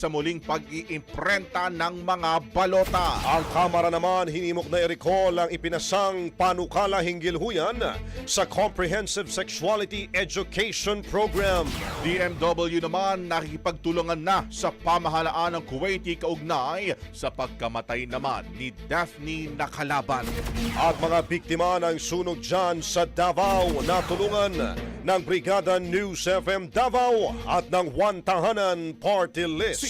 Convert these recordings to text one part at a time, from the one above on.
sa muling pag-iimprenta ng mga balota. Ang Kamara naman hinimok na i-recall ang ipinasang panukala hinggil huyan sa Comprehensive Sexuality Education Program. DMW naman nakikipagtulungan na sa pamahalaan ng Kuwaiti kaugnay sa pagkamatay naman ni Daphne Nakalaban. At mga biktima ng sunog dyan sa Davao na tulungan ng Brigada News FM Davao at ng One Tahanan Party List.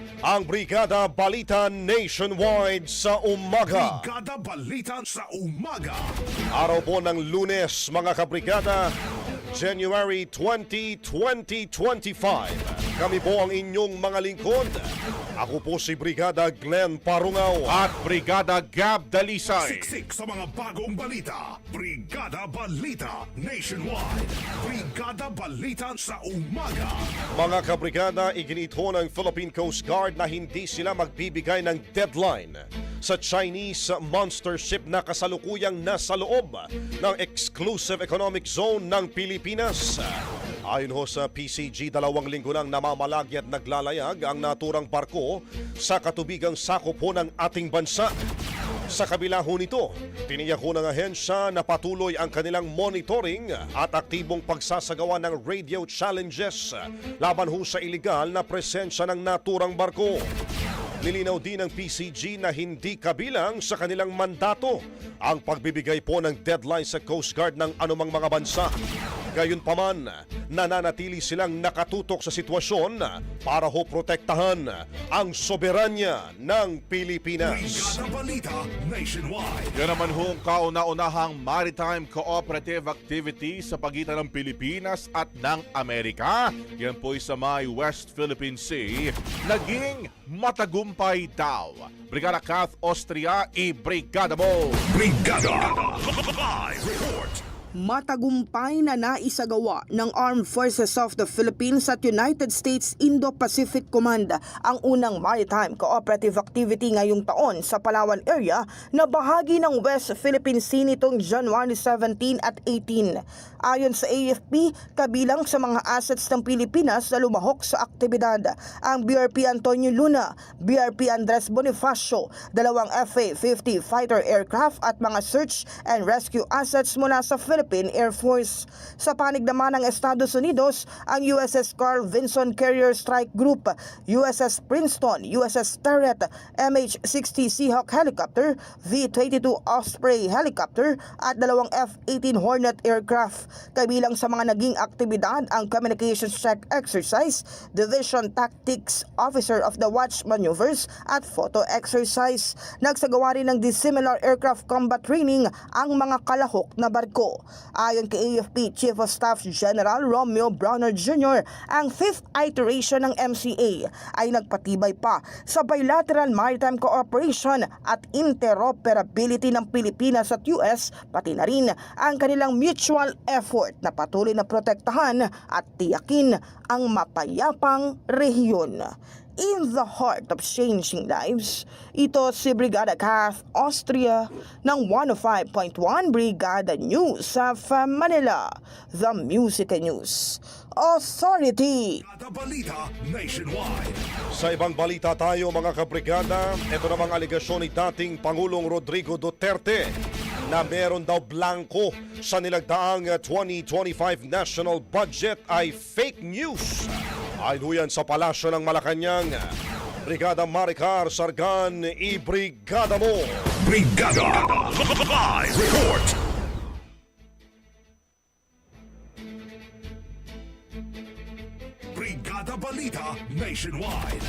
ang Brigada Balita Nationwide sa umaga. Brigada Balita sa umaga. Araw po ng lunes mga kabrigada, January 20, 2025. Kami po ang inyong mga lingkod. Ako po si Brigada Glenn Parungaw. At Brigada Gab Dalisay. Siksik sa mga bagong balita. Brigada Balita Nationwide. Brigada Balita sa umaga. Mga kabrigada, iginito ng Philippine Coast Guard na hindi sila magbibigay ng deadline sa Chinese monster ship na kasalukuyang nasa loob ng Exclusive Economic Zone ng Pilipinas. Ayon ho sa PCG, dalawang linggo nang namamalagi at naglalayag ang naturang barko sa katubigang sakop ho ng ating bansa. Sa kabila ho nito, tiniyak ho ng ahensya na patuloy ang kanilang monitoring at aktibong pagsasagawa ng radio challenges laban ho sa iligal na presensya ng naturang barko. Nilinaw din ng PCG na hindi kabilang sa kanilang mandato ang pagbibigay po ng deadline sa Coast Guard ng anumang mga bansa. Gayunpaman, nananatili silang nakatutok sa sitwasyon para ho protektahan ang soberanya ng Pilipinas. Brigada Balita Nationwide. Yan naman hong kauna-unahang maritime cooperative activity sa pagitan ng Pilipinas at ng Amerika. Yan po'y sa may West Philippine Sea. Naging matagumpay daw. Brigada Kath Austria, i-brigada mo! Brigada Live Report. Matagumpay na naisagawa ng Armed Forces of the Philippines at United States Indo-Pacific Command ang unang maritime cooperative activity ngayong taon sa Palawan area na bahagi ng West Philippine Sea nitong January 17 at 18. Ayon sa AFP, kabilang sa mga assets ng Pilipinas na lumahok sa aktibidad ang BRP Antonio Luna, BRP Andres Bonifacio, dalawang FA-50 fighter aircraft at mga search and rescue assets mula sa Philippine Air Force. Sa panig naman ng Estados Unidos, ang USS Carl Vinson Carrier Strike Group, USS Princeton, USS Starret, MH-60 Seahawk Helicopter, V-22 Osprey Helicopter at dalawang F-18 Hornet aircraft. Kabilang sa mga naging aktibidad ang Communications Check Exercise, Division Tactics Officer of the Watch Maneuvers at Photo Exercise. Nagsagawa rin ng dissimilar aircraft combat training ang mga kalahok na barko. Ayon kay AFP Chief of Staff General Romeo Browner Jr., ang fifth iteration ng MCA ay nagpatibay pa sa bilateral maritime cooperation at interoperability ng Pilipinas at US, pati na rin ang kanilang mutual effort na patuloy na protektahan at tiyakin ang mapayapang rehiyon in the heart of changing lives. Ito si Brigada Kath Austria ng 105.1 Brigada News of Manila, the Music News Authority. Balita Nationwide. Sa ibang balita tayo mga kabrigada, ito namang aligasyon ni dating Pangulong Rodrigo Duterte na meron daw blanco sa nilagdaang 2025 national budget ay fake news. Aluyan sa palasyo ng Malacanang, Brigada Maricar Sargan, i-brigada mo! Brigada! Live report! Brigada Balita Nationwide!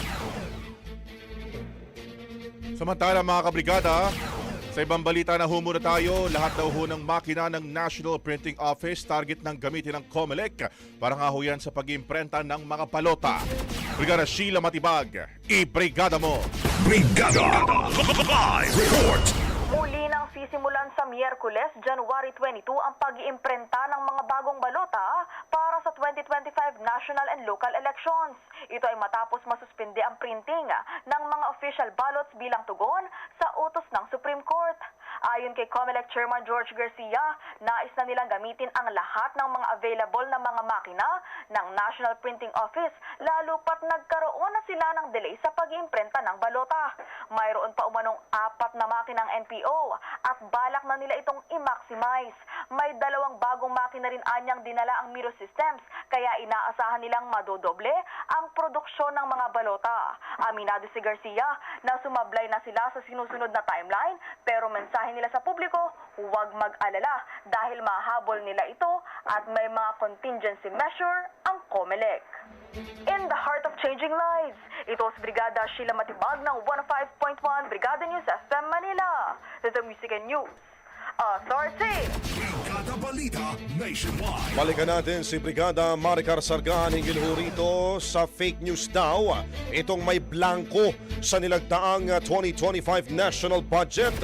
Samantala mga kabrigada, sa ibang balita na humuna tayo, lahat daw ho ng makina ng National Printing Office target ng gamitin ng COMELEC para nga ho yan sa pag-imprenta ng mga palota. Brigada Sheila Matibag, i-brigada mo! Brigada Live Report. Sa Miyerkules, January 22 ang pag-iimprenta ng mga bagong balota para sa 2025 national and local elections. Ito ay matapos masuspinde ang printing ng mga official ballots bilang tugon sa utos ng Supreme Court. Ayon kay COMELEC Chairman George Garcia, nais na nilang gamitin ang lahat ng mga available na mga makina ng National Printing Office, lalo pat nagkaroon na sila ng delay sa pag-iimprenta ng balota. Mayroon pa umanong apat na makinang NPO at balak na nila itong i-maximize. May dalawang bagong makina rin anyang dinala ang Miro Systems, kaya inaasahan nilang madodoble ang produksyon ng mga balota. Aminado si Garcia na sumablay na sila sa sinusunod na timeline, pero mensahe nila sa publiko, huwag mag-alala dahil mahabol nila ito at may mga contingency measure ang COMELEC. In the heart of changing lives, ito si Brigada Sheila Matibag ng 105.1 Brigada News FM Manila. The Music and News Authority. Brigada Balita. Balikan natin si Brigada Maricar Sargan hinggil ho rito sa fake news daw. Itong may blanco sa nilagdaang 2025 national budget.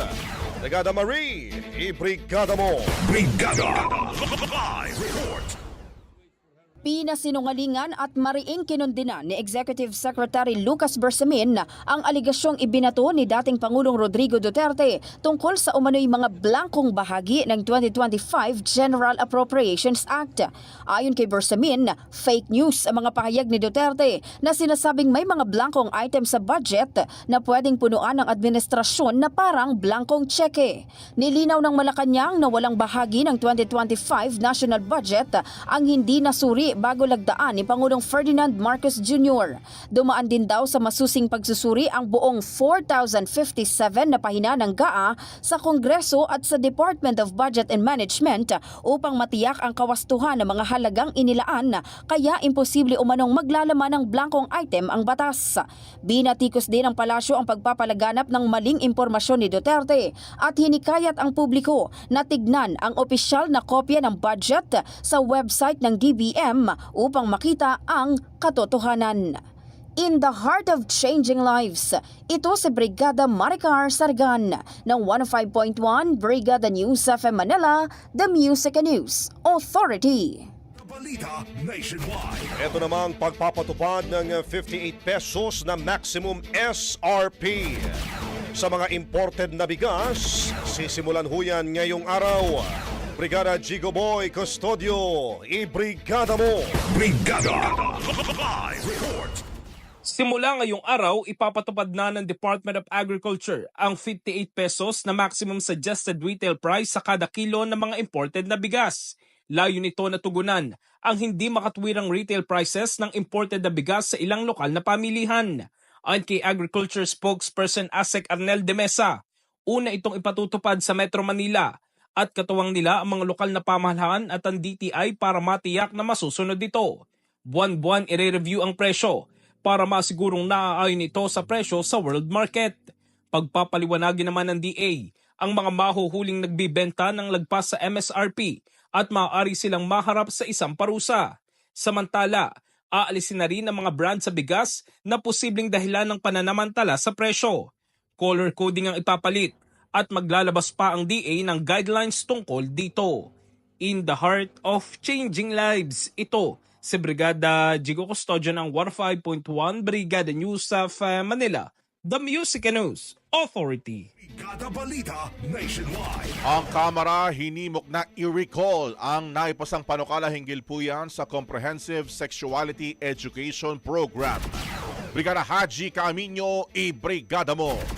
Brigada Marie, i-brigada mo! Brigada Live Report. Pinasinungalingan at mariing kinundina ni Executive Secretary Lucas Bersamin ang aligasyong ibinato ni dating Pangulong Rodrigo Duterte tungkol sa umano'y mga blankong bahagi ng 2025 General Appropriations Act. Ayon kay Bersamin, fake news ang mga pahayag ni Duterte na sinasabing may mga blankong item sa budget na pwedeng punuan ng administrasyon na parang blankong tseke. Nilinaw ng Malacanang na walang bahagi ng 2025 national budget ang hindi nasuri bago lagdaan ni Pangulong Ferdinand Marcos Jr. Dumaan din daw sa masusing pagsusuri ang buong 4,057 na pahina ng GAA sa Kongreso at sa Department of Budget and Management upang matiyak ang kawastuhan ng mga halagang inilaan kaya imposible umanong maglalaman ng blankong item ang batas. Binatikos din ng palasyo ang pagpapalaganap ng maling impormasyon ni Duterte at hinikayat ang publiko na tignan ang opisyal na kopya ng budget sa website ng DBM upang makita ang katotohanan. In the heart of changing lives, ito si Brigada Maricar Sargan ng 105.1 Brigada News FM Manila, The Music and News Authority. Balita Nationwide. Ito namang pagpapatupad ng 58 pesos na maximum SRP. Sa mga imported na bigas, sisimulan ho yan ngayong araw. Brigada Gigo Boy Custodio, i-brigada mo! Brigada Live Report. Simula ngayong araw, ipapatupad na ng Department of Agriculture ang 58 pesos na maximum suggested retail price sa kada kilo ng mga imported na bigas. Layo nito na tugunan ang hindi makatwirang retail prices ng imported na bigas sa ilang lokal na pamilihan. Ayon kay Agriculture spokesperson Asek Arnel de Mesa, una itong ipatutupad sa Metro Manila at katuwang nila ang mga lokal na pamahalaan at ang DTI para matiyak na masusunod ito. Buwan-buwan ire-review ang presyo para masigurong naaayon ito sa presyo sa world market. Pagpapaliwanagin naman ng DA, ang mga mahuhuling nagbibenta ng lagpas sa MSRP at maaari silang maharap sa isang parusa. Samantala, aalisin na rin ang mga brand sa bigas na posibleng dahilan ng pananamantala sa presyo. Color coding ang ipapalit at maglalabas pa ang DA ng guidelines tungkol dito. In the heart of changing lives, ito si Brigada Jigo Custodio ng 15.1 Brigada News of uh, Manila, The Music and News Authority. Brigada Balita Nationwide. Ang Kamara hinimok na i-recall ang naipasang panukala hinggil po yan sa Comprehensive Sexuality Education Program. Brigada Haji Camino, i-brigada mo!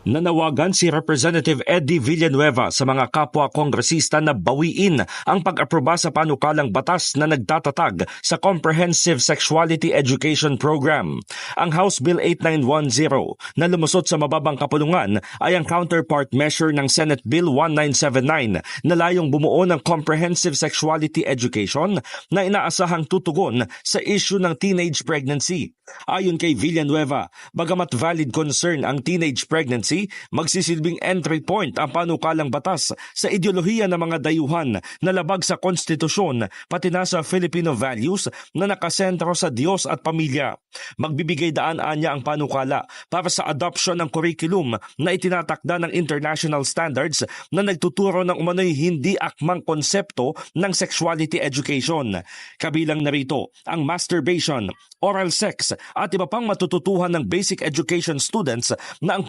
Nanawagan si Representative Eddie Villanueva sa mga kapwa kongresista na bawiin ang pag-aproba sa panukalang batas na nagtatatag sa Comprehensive Sexuality Education Program. Ang House Bill 8910 na lumusot sa mababang kapulungan ay ang counterpart measure ng Senate Bill 1979 na layong bumuo ng Comprehensive Sexuality Education na inaasahang tutugon sa issue ng teenage pregnancy. Ayon kay Villanueva, bagamat valid concern ang teenage pregnancy, magsisilbing entry point ang panukalang batas sa ideolohiya ng mga dayuhan na labag sa konstitusyon pati na sa Filipino values na nakasentro sa Diyos at pamilya. Magbibigay daan anya ang panukala para sa adoption ng curriculum na itinatakda ng international standards na nagtuturo ng umano'y hindi akmang konsepto ng sexuality education. Kabilang narito ang masturbation, oral sex at iba pang matututuhan ng basic education students na ang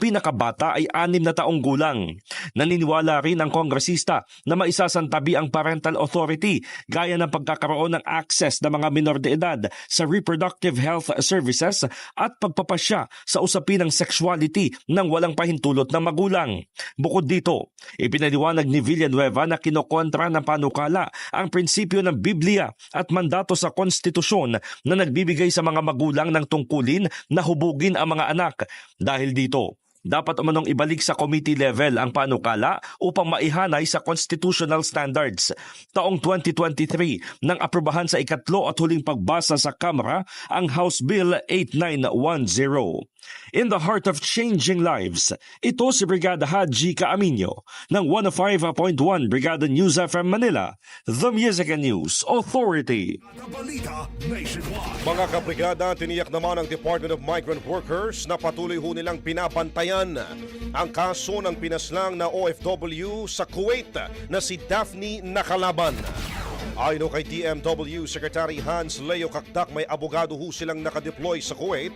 pinakabata ay anim na taong gulang. Naniniwala rin ang kongresista na maisasantabi ang parental authority gaya ng pagkakaroon ng access ng mga minor de edad sa reproductive health services at pagpapasya sa usapin ng sexuality ng walang pahintulot ng magulang. Bukod dito, ipinaliwanag ni Villanueva na kinokontra ng panukala ang prinsipyo ng Biblia at mandato sa konstitusyon na nagbibigay sa mga magulang ng tungkulin na hubugin ang mga anak. Dahil dito, dapat umanong ibalik sa committee level ang panukala upang maihanay sa constitutional standards. Taong 2023 nang aprobahan sa ikatlo at huling pagbasa sa Kamara ang House Bill 8910. In the heart of changing lives, ito si Brigada Haji Kaaminyo ng 105.1 Brigada News FM Manila, The Music and News Authority. Mga kabrigada, tiniyak naman ng Department of Migrant Workers na patuloy ho nilang pinabantayan ang kaso ng pinaslang na OFW sa Kuwait na si Daphne Nakalaban. Ayon kay DMW Secretary Hans Leo Kakdak, may abogado ho silang nakadeploy sa Kuwait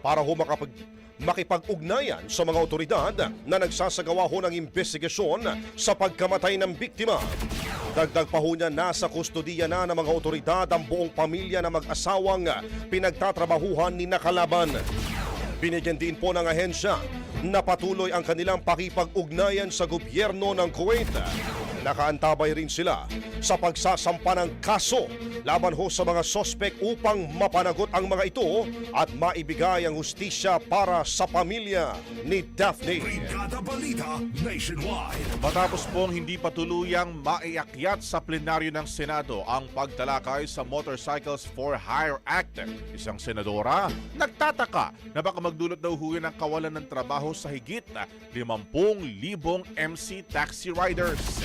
para ho makapag makipag-ugnayan sa mga otoridad na nagsasagawa ho ng investigasyon sa pagkamatay ng biktima. Dagdag pa ho niya nasa kustodiya na ng mga otoridad ang buong pamilya na mag-asawang pinagtatrabahuhan ni Nakalaban. Binigyan din po ng ahensya na patuloy ang kanilang pakipag-ugnayan sa gobyerno ng Kuwait. Nakaantabay rin sila sa pagsasampa ng kaso laban ho sa mga sospek upang mapanagot ang mga ito at maibigay ang hustisya para sa pamilya ni Daphne. Brigada Balita Nationwide. Matapos pong hindi patuluyang maiakyat sa plenaryo ng Senado ang pagtalakay sa Motorcycles for Hire Act, isang senadora nagtataka na baka magdulot daw yun ng kawalan ng trabaho sa higit 50,000 MC taxi riders.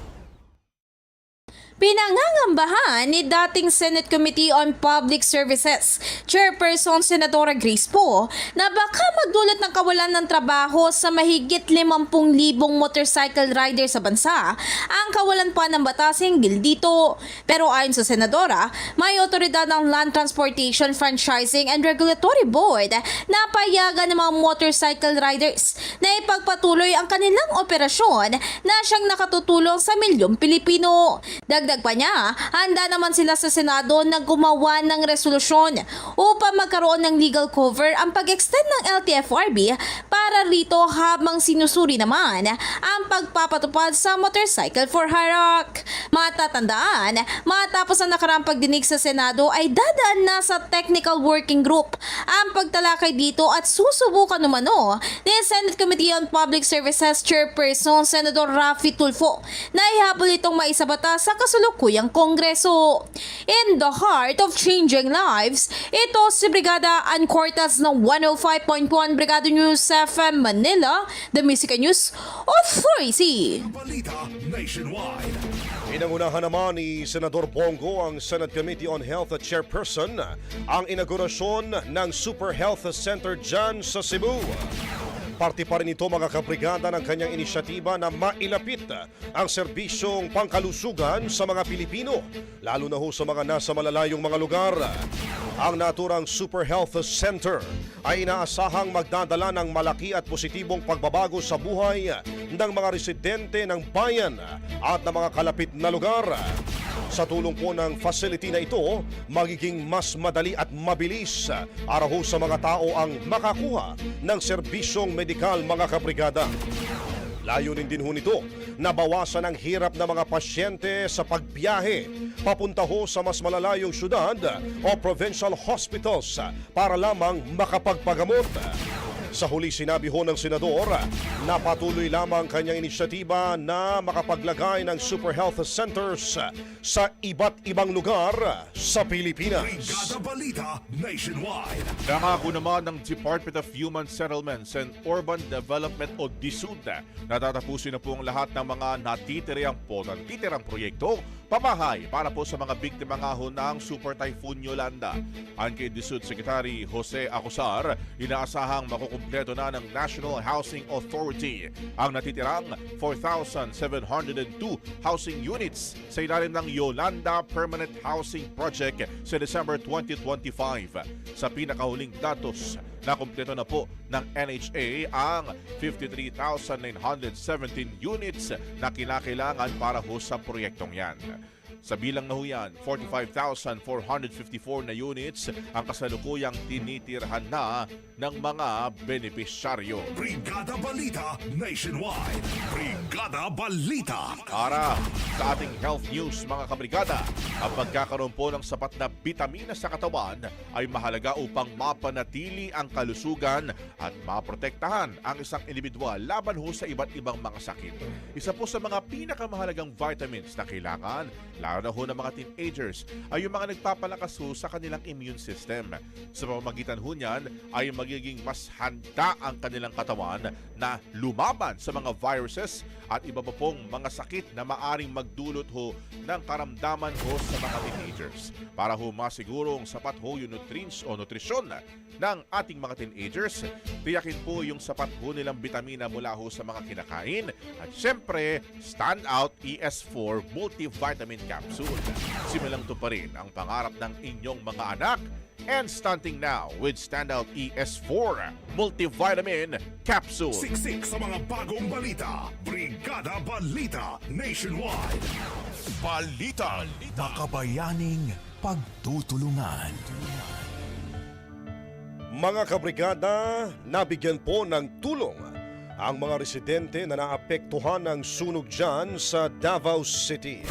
Pinangangambahan ni dating Senate Committee on Public Services Chairperson Senadora Grace Poe na baka magdulot ng kawalan ng trabaho sa mahigit 50,000 motorcycle rider sa bansa ang kawalan pa ng batas hinggil dito. Pero ayon sa Senadora, may otoridad ng Land Transportation Franchising and Regulatory Board na payagan ng mga motorcycle riders na ipagpatuloy ang kanilang operasyon na siyang nakatutulong sa milyong Pilipino. Dagdag pa niya, handa naman sila sa Senado na gumawa ng resolusyon upang magkaroon ng legal cover ang pag-extend ng LTFRB para rito habang sinusuri naman ang pagpapatupad sa Motorcycle for Harak. Matatandaan, matapos ang nakaraang pagdinig sa Senado ay dadaan na sa Technical Working Group ang pagtalakay dito at susubukan umano ni Senate Committee on Public Services Chairperson Senator Rafi Tulfo na ihabol itong maisabata sa kasulukuyang kongreso. In the heart of changing lives, ito si Brigada Ann Cortez ng 105.1 Brigada News FM Manila, The Music News Authority. Balita Nationwide. Inangunahan naman ni Senador Bongo ang Senate Committee on Health Chairperson ang inaugurasyon ng Super Health Center dyan sa Cebu. Parte pa rin ito mga kabrigada ng kanyang inisyatiba na mailapit ang serbisyong pangkalusugan sa mga Pilipino, lalo na ho sa mga nasa malalayong mga lugar. Ang naturang Super Health Center ay inaasahang magdadala ng malaki at positibong pagbabago sa buhay ng mga residente ng bayan at ng mga kalapit na lugar. Sa tulong po ng facility na ito, magiging mas madali at mabilis para sa mga tao ang makakuha ng serbisyong medikal mga kabrigada. Layunin din ho nito na bawasan ang hirap ng mga pasyente sa pagbiyahe papunta ho sa mas malalayong syudad o provincial hospitals para lamang makapagpagamot. Sa huli sinabi ho ng senador na patuloy lamang kanyang inisyatiba na makapaglagay ng super health centers sa iba't ibang lugar sa Pilipinas. Balita Nationwide. Nangako naman ng Department of Human Settlements and Urban Development o DSUD na tatapusin na po ang lahat ng mga natitirang po, natitirang proyekto, pamahay para po sa mga biktima nga ho ng Super Typhoon Yolanda. Ayon kay DSUD Secretary Jose Acosar, inaasahang makukumpleto na ng National Housing Authority ang natitirang 4,702 housing units sa ilalim ng Yolanda Permanent Housing Project sa December 2025. Sa pinakahuling datos, nakumpleto na po ng NHA ang 53,917 units na kinakailangan para ho sa proyektong yan. Sa bilang na ho yan, 45,454 na units ang kasalukuyang tinitirhan na ng mga benepisyaryo. Brigada Balita Nationwide. Brigada Balita. Para sa ating health news mga kabrigada, ang pagkakaroon po ng sapat na bitamina sa katawan ay mahalaga upang mapanatili ang kalusugan at maprotektahan ang isang individual laban ho sa iba't ibang mga sakit. Isa po sa mga pinakamahalagang vitamins na kailangan, lalo na ho ng mga teenagers, ay yung mga nagpapalakas ho sa kanilang immune system. Sa pamamagitan ho niyan ay magiging mas handa ang kanilang katawan na lumaban sa mga viruses at iba pa pong mga sakit na maaring magdulot ho ng karamdaman ho sa mga teenagers. Para ho masigurong sapat ho yung nutrients o nutrisyon ng ating mga teenagers, tiyakin po yung sapat ho nilang bitamina mula ho sa mga kinakain at syempre, Standout ES4 Multivitamin Capsule. Simulang to pa rin ang pangarap ng inyong mga anak and stunting now with Standout ES4 Multivitamin Capsule. Siksik sa mga bagong balita. Brigada Balita Nationwide. Balita. Makabayaning pagtutulungan. Mga kabrigada, nabigyan po ng tulong ang mga residente na naapektuhan ng sunog dyan sa Davao City.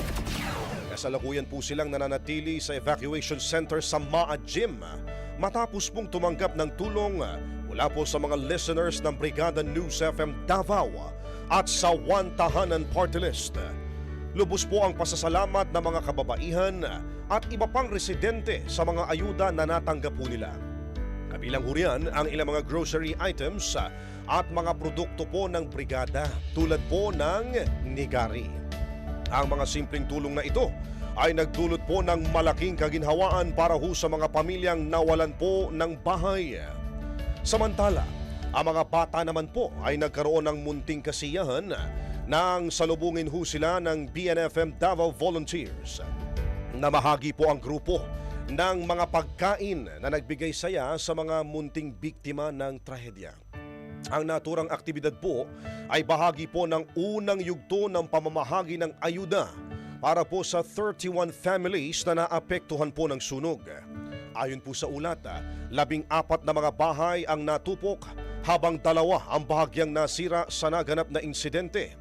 Kasalukuyan po silang nananatili sa evacuation center sa Maa Gym matapos pong tumanggap ng tulong mula po sa mga listeners ng Brigada News FM Davao at sa One Tahanan Party List. Lubos po ang pasasalamat ng mga kababaihan at iba pang residente sa mga ayuda na natanggap po nila. Kabilang ho riyan ang ilang mga grocery items at mga produkto po ng brigada tulad po ng nigari. Ang mga simpleng tulong na ito ay nagdulot po ng malaking kaginhawaan para ho sa mga pamilyang nawalan po ng bahay. Samantala, ang mga bata naman po ay nagkaroon ng munting kasiyahan nang salubungin ho sila ng BNFM Davao Volunteers. Namahagi po ang grupo ng mga pagkain na nagbigay saya sa mga munting biktima ng trahedya. Ang naturang aktibidad po ay bahagi po ng unang yugto ng pamamahagi ng ayuda para po sa 31 families na naapektuhan po ng sunog. Ayon po sa ulat, labing apat na mga bahay ang natupok habang dalawa ang bahagyang nasira sa naganap na insidente.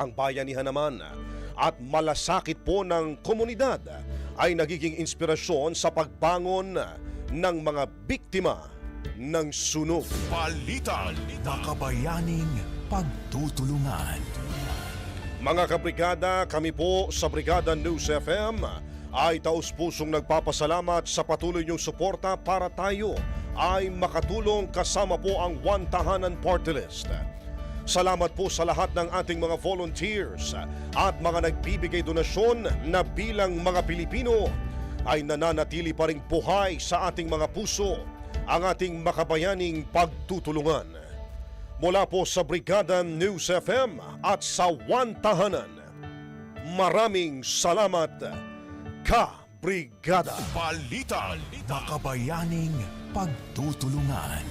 Ang bayanihan naman at malasakit po ng komunidad ay nagiging inspirasyon sa pagbangon ng mga biktima ng sunog. Balita. Makabayaning pagtutulungan. Mga kabrigada, kami po sa Brigada News FM ay taus-pusong nagpapasalamat sa patuloy niyong suporta para tayo ay makatulong kasama po ang One Tahanan Party List. Salamat po sa lahat ng ating mga volunteers at mga nagbibigay donasyon na bilang mga Pilipino ay nananatili pa rin buhay sa ating mga puso ang ating makabayaning pagtutulungan. Mula po sa Brigada News FM at sa One Tahanan, maraming salamat, ka-brigada. Balita. Makabayaning pagtutulungan.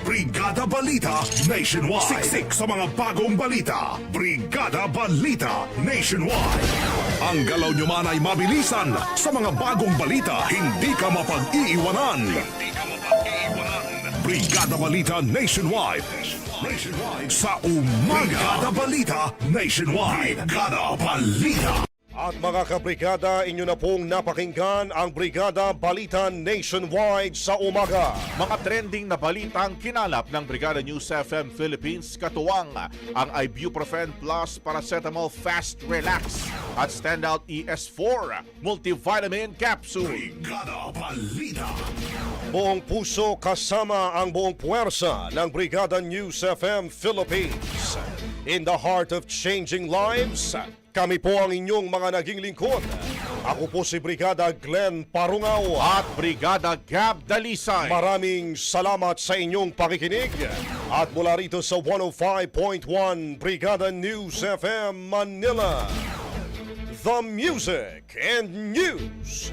Brigada Balita Nationwide. Siksik sa mga bagong balita. Brigada Balita Nationwide. Ang galaw nyo man ay mabilisan sa mga bagong balita. Hindi ka mapag-iiwanan. Hindi ka mapag-iiwanan. Brigada Balita Nationwide. Nationwide sa umaga. Brigada Balita Nationwide. Brigada Balita. At mga kabrigada, inyo na pong napakinggan ang Brigada Balita Nationwide sa umaga. Mga trending na balitang kinalap ng Brigada News FM Philippines katuwang ang Ibuprofen Plus Paracetamol Fast Relax at Standout ES4 Multivitamin Capsule. Brigada Balita. Buong puso kasama ang buong puwersa ng Brigada News FM Philippines. In the heart of changing lives, kami po ang inyong mga naging lingkod. Ako po si Brigada Glenn Parungaw. At Brigada Gab Dalisay. Maraming salamat sa inyong pakikinig. At mula rito sa 105.1 Brigada News FM Manila. The Music and News